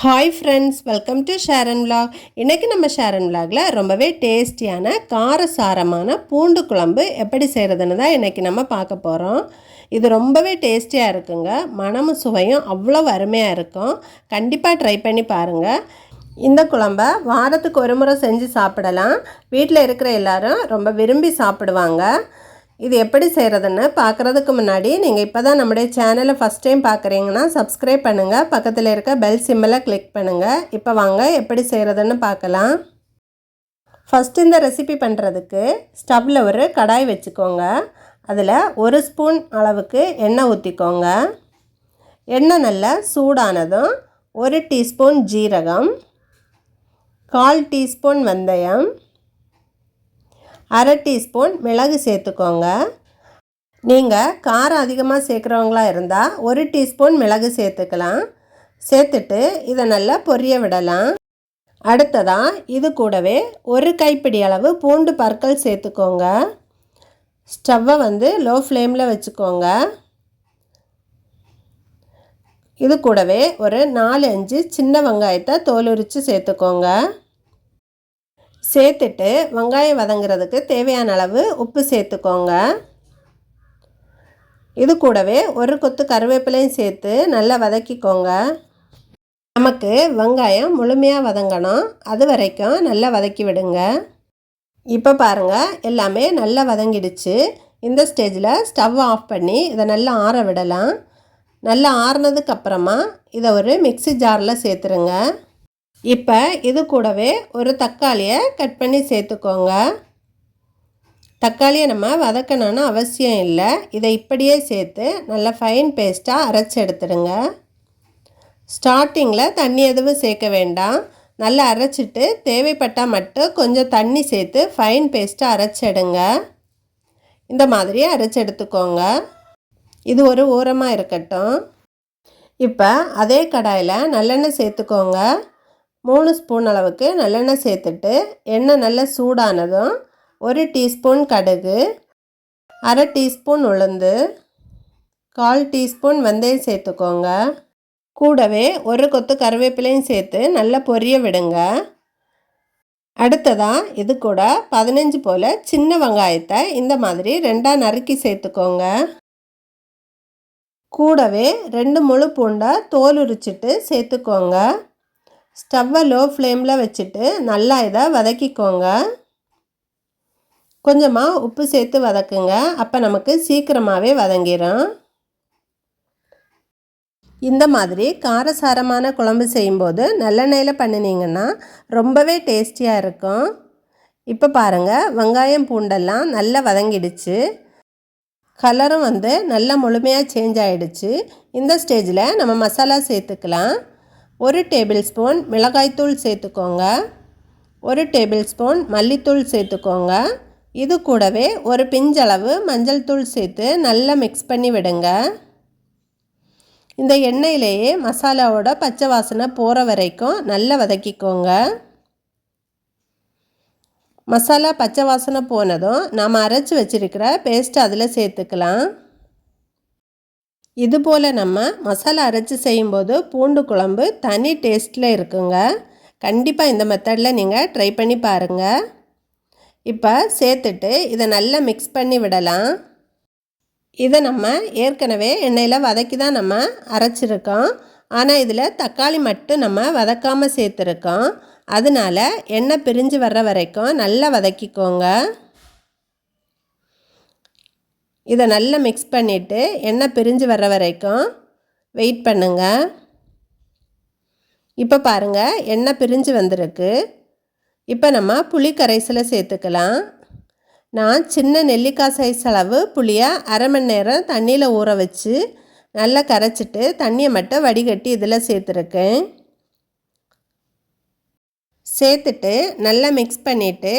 Hi friends welcome to Sharon vlog இன்றைக்கி நம்ம ஷேரன் விலாகில் ரொம்பவே டேஸ்டியான காரசாரமான பூண்டு குழம்பு எப்படி செய்கிறதுன்னு தான் இன்றைக்கி நம்ம பார்க்க போகிறோம் இது ரொம்பவே டேஸ்டியாக இருக்குங்க. மனமும் சுவையும் அவ்வளோ அருமையாக இருக்கும். கண்டிப்பாக ட்ரை பண்ணி பாருங்கள் இந்த குழம்ப வாரத்துக்கு ஒரு முறை செஞ்சு சாப்பிடலாம். வீட்டில் இருக்கிற எல்லாரும் ரொம்ப விரும்பி சாப்பிடுவாங்க. இது எப்படி செய்கிறதுன்னு பார்க்குறதுக்கு முன்னாடி நீங்கள் இப்போ தான் நம்முடைய சேனலை ஃபஸ்ட் டைம் பார்க்குறீங்கன்னா சப்ஸ்கிரைப் பண்ணுங்கள் பக்கத்தில் இருக்க பெல் சிம்மில் கிளிக் பண்ணுங்கள் இப்போ வாங்க எப்படி செய்கிறதுன்னு பார்க்கலாம். ஃபஸ்ட்டு இந்த ரெசிபி பண்ணுறதுக்கு ஸ்டவ்வில் ஒரு கடாய் வச்சுக்கோங்க. அதில் ஒரு ஸ்பூன் அளவுக்கு எண்ணெய் ஊற்றிக்கோங்க எண்ணெய் நல்லா சூடானதும் ஒரு டீஸ்பூன் ஜீரகம் கால் டீஸ்பூன் வெந்தயம் அரை டீஸ்பூன் மிளகு சேர்த்துக்கோங்க. நீங்கள் காரம் அதிகமாக சேர்க்குறவங்களா இருந்தால் ஒரு டீஸ்பூன் மிளகு சேர்த்துக்கலாம். சேர்த்துட்டு இதை நல்லா பொரிய விடலாம். அடுத்ததாக இது கூடவே ஒரு கைப்பிடி அளவு பூண்டு பற்கள் சேர்த்துக்கோங்க. ஸ்டவ்வை வந்து லோ ஃப்ளேமில் வச்சுக்கோங்க. இது கூடவே ஒரு நாலு அஞ்சு சின்ன வெங்காயத்தை தோலுரித்து சேர்த்துக்கோங்க. சேர்த்துட்டு வெங்காயம் வதங்குறதுக்கு தேவையான அளவு உப்பு சேர்த்துக்கோங்க. இது கூடவே ஒரு கொத்து கருவேப்பிலையும் சேர்த்து நல்லா வதக்கிக்கோங்க. நமக்கு வெங்காயம் முழுமையாக வதங்கணும். அது வரைக்கும் நல்லா வதக்கி விடுங்க. இப்போ பாருங்கள் எல்லாமே நல்லா வதங்கிடுச்சு. இந்த ஸ்டேஜில் ஸ்டவ் ஆஃப் பண்ணி இதை நல்லா ஆற விடலாம். நல்லா ஆறினதுக்கப்புறமா இதை ஒரு மிக்சி ஜாரில் சேர்த்துருங்க. இப்போ இது கூடவே ஒரு தக்காளியை கட் பண்ணி சேர்த்துக்கோங்க. தக்காளியை நம்ம வதக்கணும்னு அவசியம் இல்லை. இதை இப்படியே சேர்த்து நல்லா ஃபைன் பேஸ்ட்டாக அரைச்சி எடுத்துடுங்க. ஸ்டார்டிங்கில் தண்ணி எதுவும் சேர்க்க வேண்டாம். நல்லா அரைச்சிட்டு தேவைப்பட்டால் மட்டும் கொஞ்சம் தண்ணி சேர்த்து ஃபைன் பேஸ்ட்டாக அரைச்செடுங்க இந்த மாதிரி அரைச்சி எடுத்துக்கோங்க. இது ஒரு ஓரமாக இருக்கட்டும். இப்போ அதே கடாயில் நல்லெண்ணெய் சேர்த்துக்கோங்க. மூணு ஸ்பூன் அளவுக்கு நல்லெண்ணெய் சேர்த்துட்டு எண்ணெய் நல்லா சூடானதும் ஒரு டீஸ்பூன் கடுகு அரை டீஸ்பூன் உளுந்து கால் டீஸ்பூன் வெந்தயம் சேர்த்துக்கோங்க. கூடவே ஒரு கொத்து கருவேப்பிலையும் சேர்த்து நல்லா பொரிய விடுங்க. அடுத்ததாக இது கூட பதினஞ்சு போல் சின்ன வெங்காயத்தை இந்த மாதிரி ரெண்டாக நறுக்கி சேர்த்துக்கோங்க. கூடவே ரெண்டு முழு பூண்டை தோல் உரிச்சிட்டு சேர்த்துக்கோங்க. ஸ்டவ்வை லோ ஃப்ளேமில் வச்சுட்டு நல்லா இதை வதக்கிக்கோங்க. கொஞ்சமாக உப்பு சேர்த்து வதக்குங்க. அப்போ நமக்கு சீக்கிரமாகவே வதங்கிடும் இந்த மாதிரி காரசாரமான குழம்பு செய்யும்போது நல்லெண்ணெயில் பண்ணினீங்கன்னா ரொம்பவே டேஸ்டியாக இருக்கும். இப்போ பாருங்கள் வெங்காயம் பூண்டெல்லாம் நல்லா வதங்கிடுச்சு. கலரும் வந்து நல்லா முழுமையாக சேஞ்ச் ஆகிடுச்சு இந்த ஸ்டேஜில் நம்ம மசாலா சேர்த்துக்கலாம். ஒரு டேபிள் ஸ்பூன் மிளகாய்த்தூள் சேர்த்துக்கோங்க. ஒரு டேபிள் ஸ்பூன் மல்லித்தூள் சேர்த்துக்கோங்க. இது கூடவே ஒரு பிஞ்சளவு மஞ்சள் தூள் சேர்த்து நல்லா மிக்ஸ் பண்ணி விடுங்க. இந்த எண்ணெயிலேயே மசாலாவோட பச்சை வாசனை போகிற வரைக்கும் நல்லா வதக்கிக்கோங்க. மசாலா பச்சை வாசனை போனதும் நாம் அரைச்சி வச்சுருக்கிற பேஸ்ட் அதில் சேர்த்துக்கலாம். இது போல் நம்ம மசாலா அரைச்சி செய்யும்போது பூண்டு குழம்பு தனி டேஸ்ட்டில் இருக்குங்க. கண்டிப்பாக இந்த மெத்தடில் நீங்கள் ட்ரை பண்ணி பாருங்கள் இப்போ சேர்த்துட்டு இதை நல்லா மிக்ஸ் பண்ணி விடலாம். இதை நம்ம ஏற்கனவே எண்ணெயில் வதக்கி தான் நம்ம அரைச்சிருக்கோம். ஆனால் இதில் தக்காளி மட்டும் நம்ம வதக்காமல் சேர்த்துருக்கோம். அதனால் எண்ணெய் பிரிஞ்சு வர்ற வரைக்கும் நல்லா வதக்கிக்கோங்க. இதை நல்லா மிக்ஸ் பண்ணிவிட்டு எண்ணெய் பிரிஞ்சு வர்ற வரைக்கும் வெயிட் பண்ணுங்கள் இப்போ பாருங்கள் எண்ணெய் பிரிஞ்சு வந்திருக்கு. இப்போ நம்ம புளி கரைசலை சேர்த்துக்கலாம். நான் சின்ன நெல்லிக்காய் சைஸ் அளவு புளியை அரை மணி நேரம் தண்ணியில் ஊற வச்சு நல்லா கரைச்சிட்டு தண்ணியை மட்டும் வடிகட்டி இதில் சேர்த்துருக்கேன். சேர்த்துட்டு நல்லா மிக்ஸ் பண்ணிவிட்டு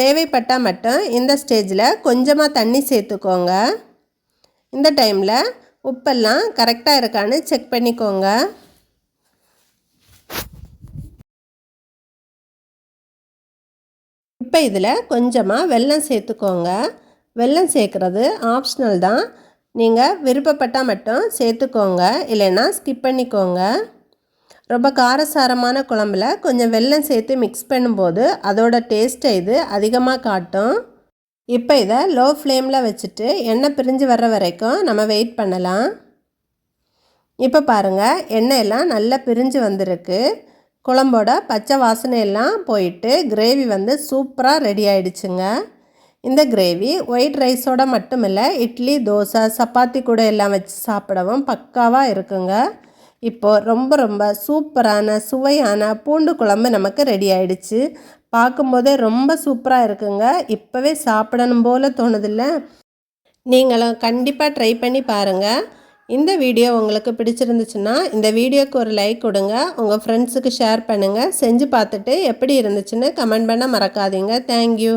தேவைப்பட்டால் மட்டும் இந்த ஸ்டேஜில் கொஞ்சமாக தண்ணி சேர்த்துக்கோங்க. இந்த டைமில் உப்பெல்லாம் கரெக்டாக இருக்கான்னு செக் பண்ணிக்கோங்க. இப்போ இதில் கொஞ்சமாக வெல்லம் சேர்த்துக்கோங்க. வெல்லம் சேர்க்குறது ஆப்ஷனல் தான். நீங்கள் விருப்பப்பட்டால் மட்டும் சேர்த்துக்கோங்க. இல்லைன்னா ஸ்கிப் பண்ணிக்கோங்க. ரொம்ப காரசாரமான குழம்புல கொஞ்சம் வெல்லம் சேர்த்து மிக்ஸ் பண்ணும்போது அதோட டேஸ்ட்டை இது அதிகமாக காட்டும். இப்போ இதை லோ ஃப்ளேமில் வச்சுட்டு எண்ணெய் பிரிஞ்சு வர்ற வரைக்கும் நம்ம வெயிட் பண்ணலாம். இப்போ பாருங்கள் எண்ணெய் எல்லாம் நல்லா பிரிஞ்சு வந்திருக்கு. குழம்போட பச்சை வாசனை எல்லாம் போயிட்டு கிரேவி வந்து சூப்பராக ரெடி ஆயிடுச்சுங்க. இந்த கிரேவி ஒயிட் ரைஸோட மட்டும் இல்லை இட்லி தோசை சப்பாத்தி கூட எல்லாம் வச்சு சாப்பிடவும் பக்காவாக இருக்குங்க. இப்போது ரொம்ப ரொம்ப சூப்பரான சுவையான பூண்டு குழம்பு நமக்கு ரெடி ஆயிடுச்சு. பார்க்கும்போதே ரொம்ப சூப்பராக இருக்குங்க. இப்போவே சாப்பிடணும் போல் தோணுதில்ல. நீங்களும் கண்டிப்பாக ட்ரை பண்ணி பாருங்கள் இந்த வீடியோ உங்களுக்கு பிடிச்சிருந்துச்சுன்னா இந்த வீடியோக்கு ஒரு லைக் கொடுங்க. உங்கள் ஃப்ரெண்ட்ஸுக்கு ஷேர் பண்ணுங்கள் செஞ்சு பார்த்துட்டு எப்படி இருந்துச்சுன்னு கமெண்ட் பண்ண மறக்காதீங்க. தேங்க்யூ